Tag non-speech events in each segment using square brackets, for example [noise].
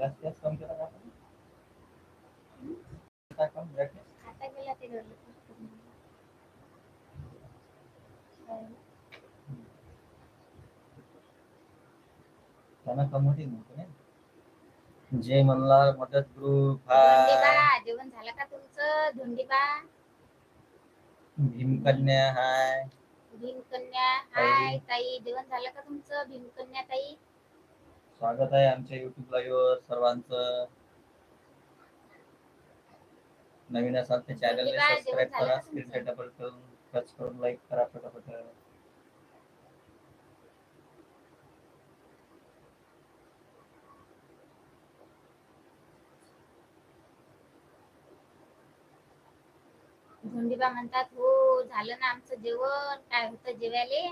Gas gas कम केला का आपण? काय कम brightness? आता गेला ते घडलं. त्यांना कम होती म्हणतो नाही जय मल्हार मदत ग्रुप धोंडीबा हाय जेवण झालं का तुमचं धोंडीबा भीमकन्या हाय भीमकन्या हाय ताई जेवण झालं का तुमचं भीमकन्या ताई स्वागत आहे आमच्या युट्यूब लाईव्ह वर सर्वांचं. नवीन असाल तर चॅनल सबस्क्राईब करा स्क्रीन? डबल करून टच करून लाईक करा फटाफट धोंडीबा म्हणतात हो झालं ना आमचं जेवण. काय होतं जेवायले?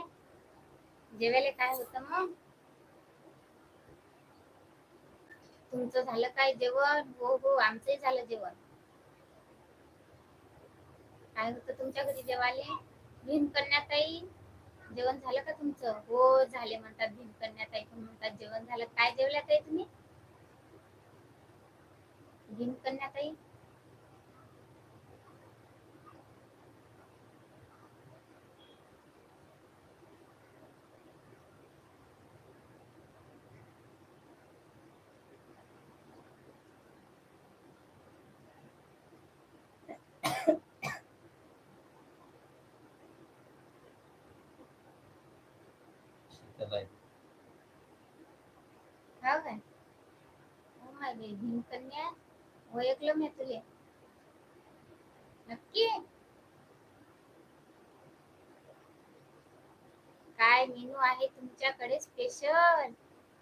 जेवायले काय होतं मग? तुमचं झालं काय जेवण? हो हो आमचंही झालं जेवण. काय होतं तुमच्या घरी जेवायले? भीमकन्याताई जेवण झालं का तुमचं? हो झाले म्हणतात भीमकन्याताई पण म्हणतात जेवण झालं. काय जेवल्या ताई तुम्ही? भीमकन्याताई त्याला आहे. हो काय? हो माय बाई, भीमकन्या ओळखलं मी तुले नक्की? काय मेनू आहे तुमच्याकडे स्पेशल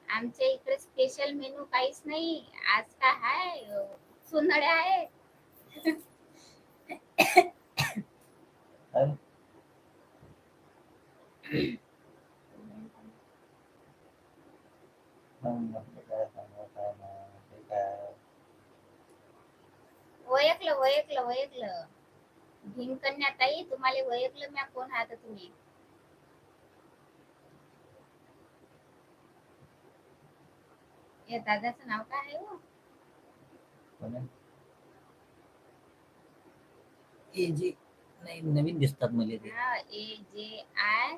आमच्या इकडे स्पेशल मेनू काहीच नाही. आज काय हाय? सुनडे आहे [laughs] काय? मग आपलं काय सांगा काय नाही ते काय ओळखलं ओळखलं ओळखलं. भीमकन्या ताई तुम्हाला ओळखलं मी कोण आहात तुम्ही? या दादाचं नाव काय आहे हो? हे जे नाही नवीन दिसतात मला ते. हा ए जे आय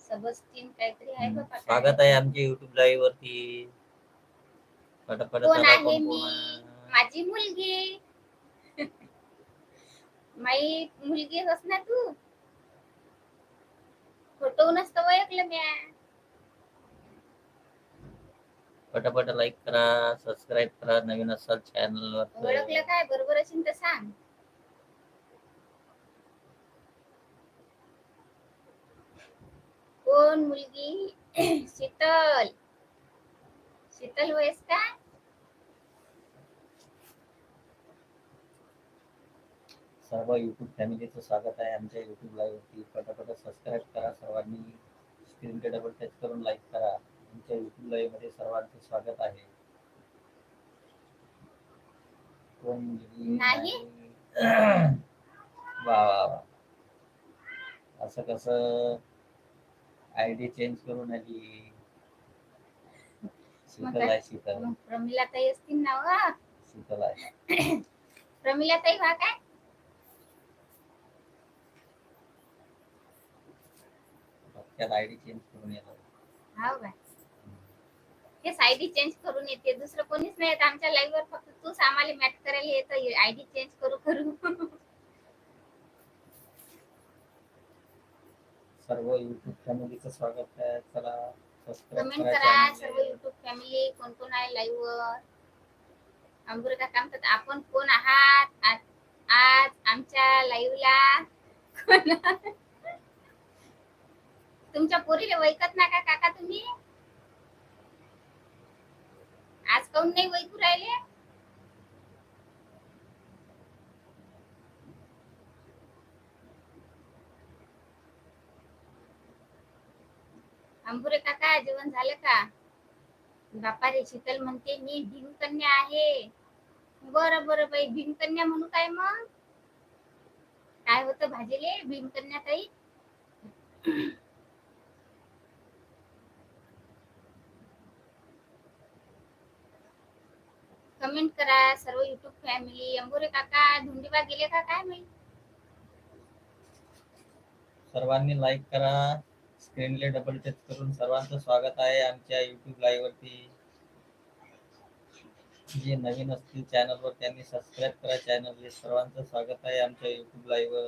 सबस्टीन काहीतरी आहे बाबा स्वागत आहे आमच्या युट्यूब लाईव्ह वरती. पटापट कोण चला, आहे कोण मी? कोण? माझी मुलगी. माई मुलगी होस ना तू? फोटो नसतं ओळखलं म्या. पटापट लाईक करा सबस्क्राईब करा नवीन असाल चॅनल ओळखलं वर काय? बरोबर असेल तर सांग. कोण मुलगी? [clears throat] शीतल. शीतल वयस का? सर्व युट्यूब फॅमिलीचं स्वागत आहे. आमच्या युट्यूब लाईव्ह वरती पटापट सबस्क्राईब करा. सर्वांनी स्क्रीन डबल टच करून लाईक करा. आमच्या युट्यूब लाईव्हमध्ये सर्वांचं स्वागत आहे. कोण नाही. वा वा वा. असं कसं आय डी चेंज करून आली. शीतल आहे [coughs] शीतल. प्रमिला ताई असतील ना वा. शीतल आहे. प्रमिला ताई व्हा काय? त्यात आय डी चेंज करून हाव काय हे आयडी चेंज करून येते. दुसरं कोणीच नाही येत. आमच्या लाईव्ह वर फक्त तूच आम्हाला मॅच करायला येतं. आयडी चेंज करू करू. सर्व युट्यूब फॅमिलीचं स्वागत आहे. चला सबस्क्राईब कमेंट करा सर्व. युट्यूब फॅमिली कोण कोण आहे लाईव्ह वर? अंबुर काका म्हणतात आपण कोण आहात? आज आज आमच्या लाईव्हला कोण तुमच्या पोरीला वैकत ना का काका तुम्ही? आज काऊन नाही वैकू राहिले? अंबुरे काका जेवण झालं का? बापा रे शीतल म्हणते मी भीमकन्या आहे. बरं बरं बाई भीमकन्या म्हणू काय मग? काय होतं भाजीले भीमकन्या ताई? करा सर्व युट्यूब फॅमिली अंबुरे काका धुंडीबा गेले का? काय माहिती? सर्वांनी लाईक करा. स्क्रीनले डबल टच करून सर्वांचं स्वागत आहे आमच्या युट्यूब लाईव्ह वरती. जे नवीन असतील चॅनलवर त्यांनी सबस्क्राईब करा. चॅनल सर्वांचं स्वागत आहे आमच्या युट्यूब लाईव्ह वर.